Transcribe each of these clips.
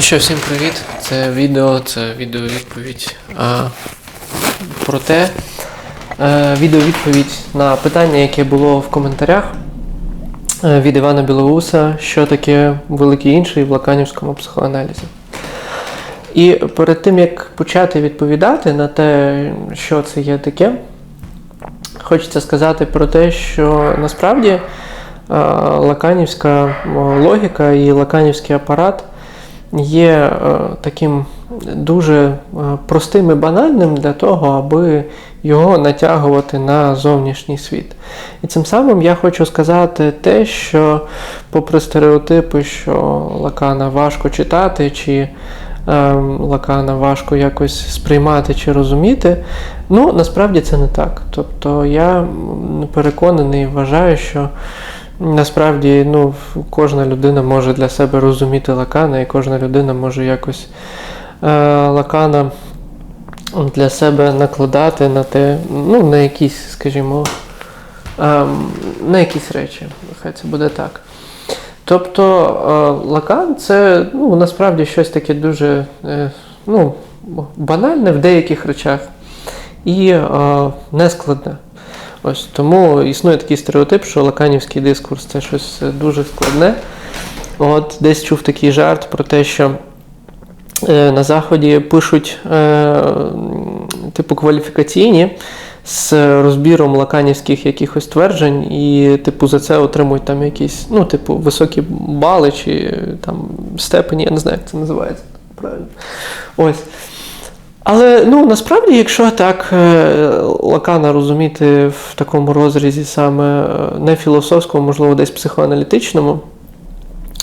Ну що, всім привіт! Це відео, це відеовідповідь а, про те, е, відеовідповідь на питання, яке було в коментарях е, від Івана Білоуса, що таке великий інший в лаканівському психоаналізі. І перед тим як почати відповідати на те, що це є таке, хочеться сказати про те, що насправді е, лаканівська логіка і лаканівський апарат є е, таким дуже е, простим і банальним для того, аби його натягувати на зовнішній світ. І цим самим я хочу сказати те, що, попри стереотипи, що Лакана важко читати, чи е, Лакана важко якось сприймати чи розуміти, ну насправді це не так. Тобто я переконаний і вважаю, що Насправді, ну, кожна людина може для себе розуміти лакана, і кожна людина може якось е, лакана для себе накладати на те, ну, на якісь, скажімо, е, на якісь речі. Хай це буде так. Тобто е, лакан це ну, насправді щось таке дуже е, ну, банальне в деяких речах і е, нескладне. Ось тому існує такий стереотип, що лаканівський дискурс це щось дуже складне. От десь чув такий жарт про те, що е, на Заході пишуть е, типу кваліфікаційні з розбіром лаканівських якихось тверджень, і, типу, за це отримують там якісь, ну, типу, високі бали чи там степені, я не знаю, як це називається правильно. Ось. Але ну насправді, якщо так е, Лакана розуміти в такому розрізі, саме е, не філософському, можливо, десь психоаналітичному,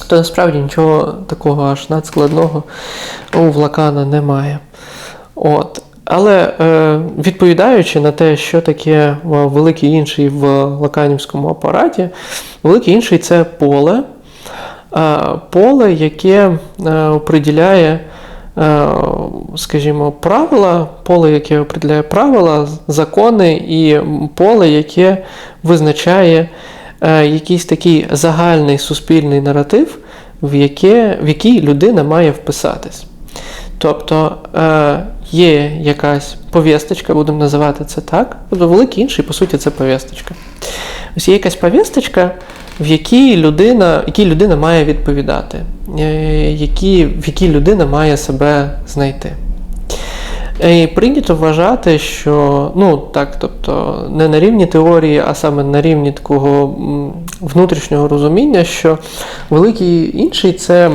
то насправді нічого такого аж надскладного у Лакана немає. От. Але е, відповідаючи на те, що таке великий інший в лаканівському апараті, великий інший це поле, поле, яке оприділяє скажімо, правила, поле, яке определяє правила, закони, і поле, яке визначає якийсь такий загальний суспільний наратив, в, яке, в який людина має вписатись. Тобто є якась повісточка, будемо називати це так, тобто великий інший, по суті, це повісточка. Ось є якась повісточка, в якій людина якій людина має відповідати, е, які, в якій людина має себе знайти. І Прийнято вважати, що ну так, тобто не на рівні теорії, а саме на рівні такого внутрішнього розуміння, що великий інший це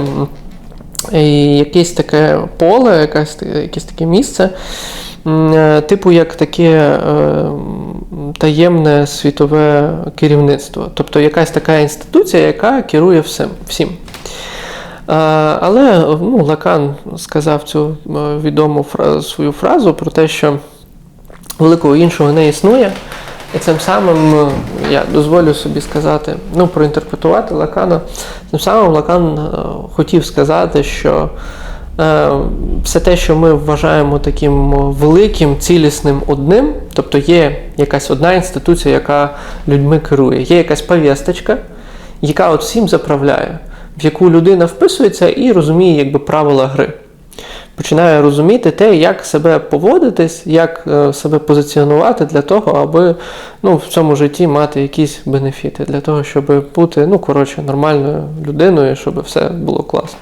якесь таке поле, якесь, таке місце, Е, типу, як таке е, таємне світове керівництво, тобто якась така інституція, яка керує всім. всім. Е, але ну, Лакан сказав цю відому фразу, свою фразу про те, що великого іншого не існує. І цим самим я дозволю собі сказати, ну, проінтерпретувати Лакана. Тим самим Лакан хотів сказати, що Е, все те, що ми вважаємо таким великим, цілісним одним, тобто є якась одна інституція, яка людьми керує, є якась повісточка, яка от всім заправляє, в яку людина вписується і розуміє якби, правила гри. Починає розуміти те, як себе поводитись, як е, себе позиціонувати для того, аби ну, в цьому житті мати якісь бенефіти, для того, щоб бути ну, коротше, нормальною людиною, щоб все було класно.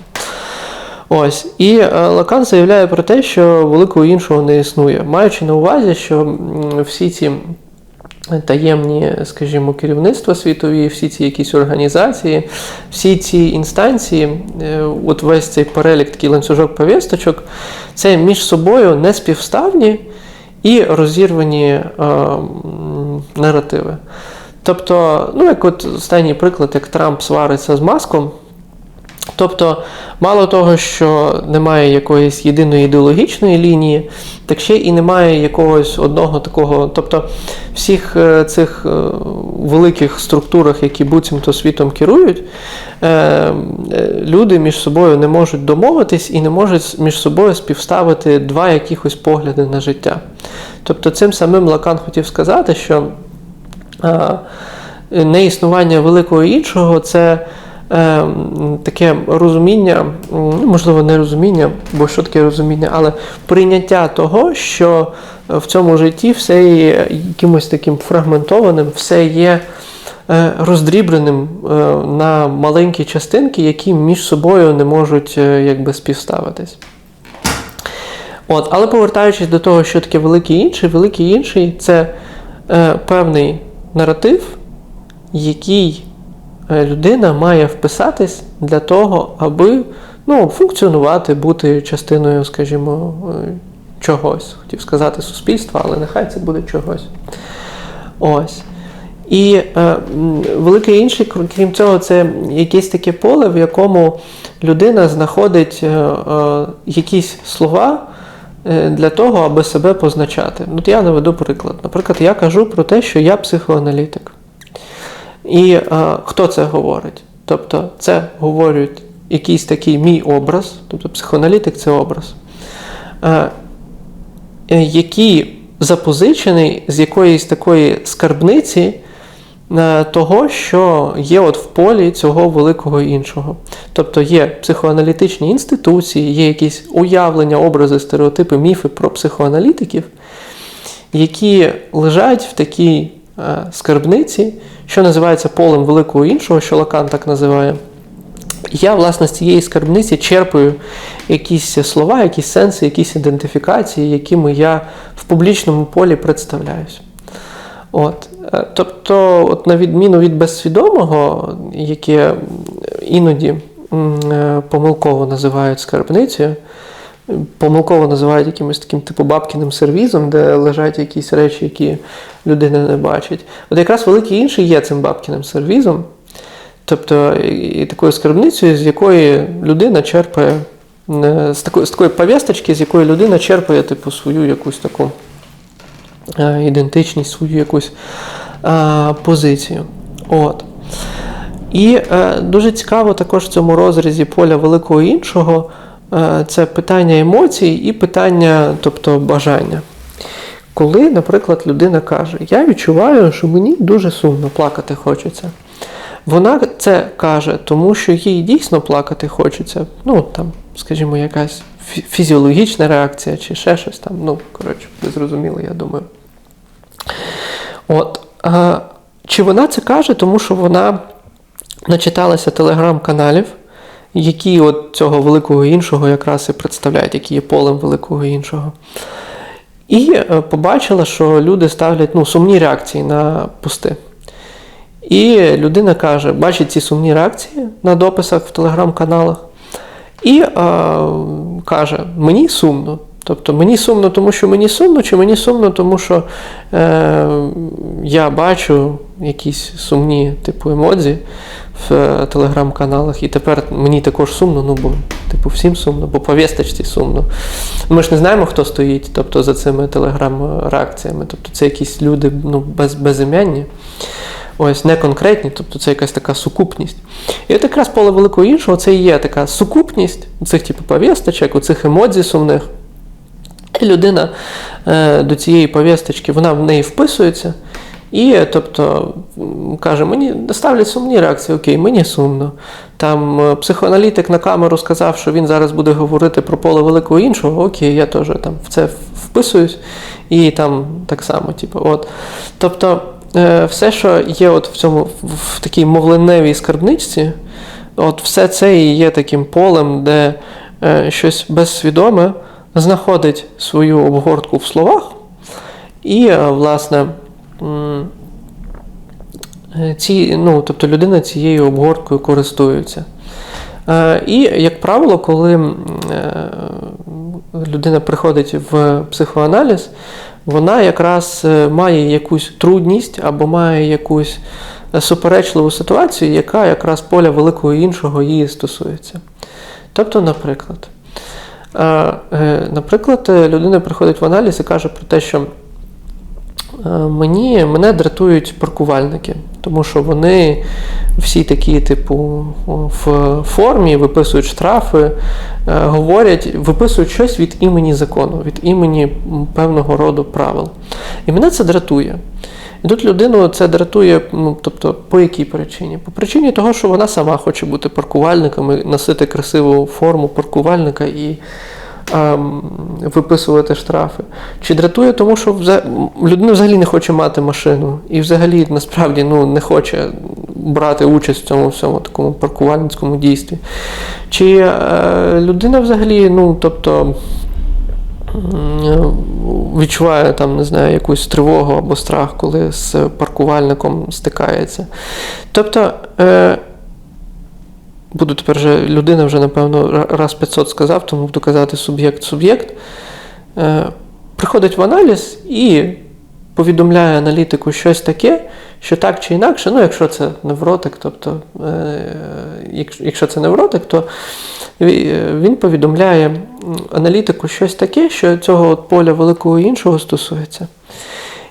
Ось. І е, Лакан заявляє про те, що великого іншого не існує, маючи на увазі, що всі ці таємні, скажімо, керівництва світові, всі ці якісь організації, всі ці інстанції, е, от весь цей перелік, такий ланцюжок повісточок, це між собою не співставні і розірвані е, наративи. Тобто, ну як от останній приклад, як Трамп свариться з маском. Тобто, мало того, що немає якоїсь єдиної ідеологічної лінії, так ще і немає якогось одного такого. Тобто, всіх е, цих е, великих структурах, які буцімто світом керують, е, люди між собою не можуть домовитись і не можуть між собою співставити два якихось погляди на життя. Тобто, цим самим Лакан хотів сказати, що неіснування великого іншого це. Е, таке розуміння, ну, можливо, не розуміння, бо що таке розуміння, але прийняття того, що в цьому житті все є якимось таким фрагментованим, все є е, роздрібленим е, на маленькі частинки, які між собою не можуть е, якби співставитись. От, але повертаючись до того, що таке великий інший, великий інший це е, певний наратив, який людина має вписатись для того, аби ну, функціонувати, бути частиною, скажімо, е, чогось. Хотів сказати суспільства, але нехай це буде чогось. Ось. І е, велике інше, крім- цього, це якесь таке поле, в якому людина знаходить е, е, якісь слова е, для того, аби себе позначати. От я наведу приклад. Наприклад, я кажу про те, що я психоаналітик. І е, хто це говорить? Тобто, це говорить якийсь такий мій образ, тобто психоаналітик це образ, е, е, який запозичений з якоїсь такої скарбниці е, того, що є от в полі цього великого іншого. Тобто є психоаналітичні інституції, є якісь уявлення, образи, стереотипи, міфи про психоаналітиків, які лежать в такій скарбниці, що називається полем великого іншого, що Лакан так називає. Я, власне, з цієї скарбниці черпаю якісь слова, якісь сенси, якісь ідентифікації, якими я в публічному полі представляюсь. От. е, Тобто, от на відміну від безсвідомого, яке іноді е, помилково називають скарбницею, помилково називають якимось таким типу бабкіним сервізом, де лежать якісь речі, які людина не бачить. От якраз великий інший є цим бабкіним сервізом. Тобто і такою скарбницею, з якої людина черпає, з такої, з такої повісточки, з якої людина черпає типу, свою якусь таку е, ідентичність, свою якусь е, позицію. От. І е, дуже цікаво також в цьому розрізі поля великого іншого це питання емоцій і питання, тобто бажання. Коли, наприклад, людина каже, я відчуваю, що мені дуже сумно плакати хочеться. Вона це каже, тому що їй дійсно плакати хочеться. Ну, там, скажімо, якась фізіологічна реакція чи ще щось там. Ну, коротше, ви зрозуміли, я думаю. От. А, чи вона це каже, тому що вона начиталася телеграм-каналів, які от цього великого іншого якраз і представляють, які є полем великого іншого. І е, побачила, що люди ставлять ну, сумні реакції на пости. І людина каже, бачить ці сумні реакції на дописах в телеграм-каналах, і е, каже: мені сумно. Тобто мені сумно, тому що мені сумно, чи мені сумно, тому що е, я бачу якісь сумні типу емодзі в е, телеграм-каналах, і тепер мені також сумно, ну бо типу всім сумно, бо по вісточці сумно. Ми ж не знаємо, хто стоїть тобто, за цими телеграм-реакціями. Тобто це якісь люди ну, без, безім'янні. Ось не конкретні, тобто це якась така сукупність. І от якраз поле великого іншого це і є така сукупність цих типу повісточок, у цих емодзі сумних. І людина е, до цієї повісточки, вона в неї вписується. І тобто каже, мені ставлять сумні реакції, окей, мені сумно. Там е, психоаналітик на камеру сказав, що він зараз буде говорити про поле великого іншого, окей, я теж там в це вписуюсь, і там так само, типу, от. Тобто, е, все, що є от в цьому в, такій мовленевій скарбничці, от все це і є таким полем, де щось безсвідоме знаходить свою обгортку в словах, і, е, власне, ці, ну, тобто людина цією обгорткою користується. Е, І, як правило, коли е, людина приходить в психоаналіз, вона якраз має якусь трудність або має якусь суперечливу ситуацію, яка якраз поля великого іншого її стосується. Тобто, наприклад, наприклад, е, людина приходить в аналіз і каже про те, що е, мені, мене дратують паркувальники, тому що вони всі такі, типу, в формі виписують штрафи, е, говорять, виписують щось від імені закону, від імені певного роду правил. І мене це дратує. І тут людину це дратує, ну тобто, по якій причині? По причині того, що вона сама хоче бути паркувальником і носити красиву форму паркувальника і ем, виписувати штрафи. Чи дратує, тому що вза- людина взагалі не хоче мати машину і взагалі насправді ну, не хоче брати участь в цьому всьому такому паркувальницькому дійстві. Чи е, людина взагалі, ну тобто. м, Відчуває там, не знаю, якусь тривогу або страх, коли з паркувальником стикається. Тобто, е, буду тепер вже людина вже, напевно, раз 500 сказав, тому буду казати суб'єкт-суб'єкт. Е, приходить в аналіз і повідомляє аналітику щось таке, що так чи інакше, ну, якщо це невротик, тобто, е, якщо, це невротик, то е, він повідомляє аналітику щось таке, що цього от поля великого іншого стосується.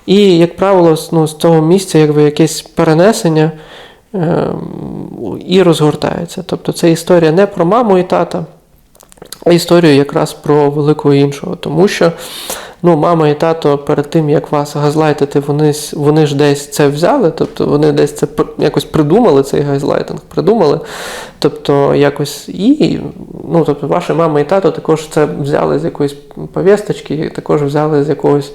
І, як правило, ну, з цього місця якби якесь перенесення е, і розгортається. Тобто це історія не про маму і тата, а історія якраз про великого іншого. Тому що ну, мама і тато перед тим, як вас газлайтити, вони, вони ж десь це взяли, тобто вони десь це якось придумали, цей газлайтинг, придумали. Тобто якось і ну, тобто, ваші мама і тато також це взяли з якоїсь повісточки, також взяли з якогось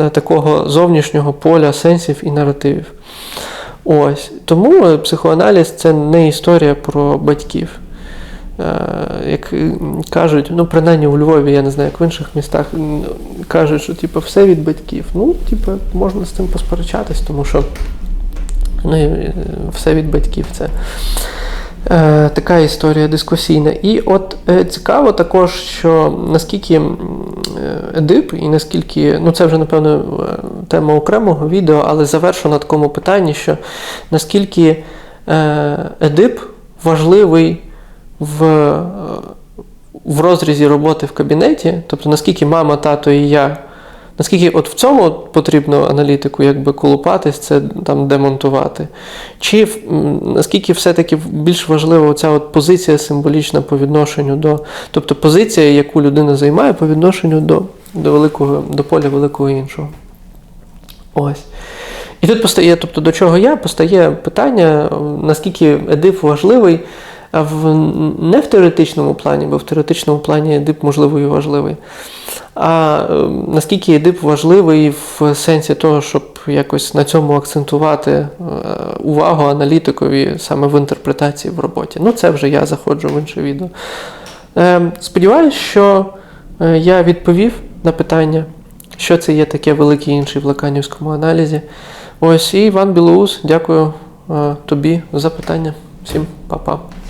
е, такого зовнішнього поля сенсів і наративів. Ось. Тому психоаналіз це не історія про батьків. Е, Як кажуть, ну принаймні у Львові, я не знаю, як в інших містах, кажуть, що типу, все від батьків. Ну, типу, можна з цим посперечатись, тому що ну, е, все від батьків це е, така історія дискусійна. І от цікаво також, що наскільки Едип і наскільки, ну це вже напевно тема окремого відео, але завершу на такому питанні, що наскільки Едип важливий в, е, в розрізі роботи в кабінеті, тобто наскільки мама, тато і я. Наскільки от в цьому потрібно аналітику якби колупатись, це там демонтувати? Чи наскільки все-таки більш важлива ця позиція символічна по відношенню до, тобто позиція, яку людина займає по відношенню до, до великого, до поля великого іншого? Ось. І тут постає, тобто до чого я, постає питання, наскільки Едип важливий а в, не в теоретичному плані, бо в теоретичному плані Едип, можливо, і важливий. А е, наскільки Едип важливий в сенсі того, щоб якось на цьому акцентувати е, увагу аналітикові саме в інтерпретації в роботі. Ну, це вже я заходжу в інше відео. Е, Сподіваюсь, що я відповів на питання, що це є таке великий інший в лаканівському аналізі. Ось і Іван Білоус, дякую тобі за питання. Всім па-па.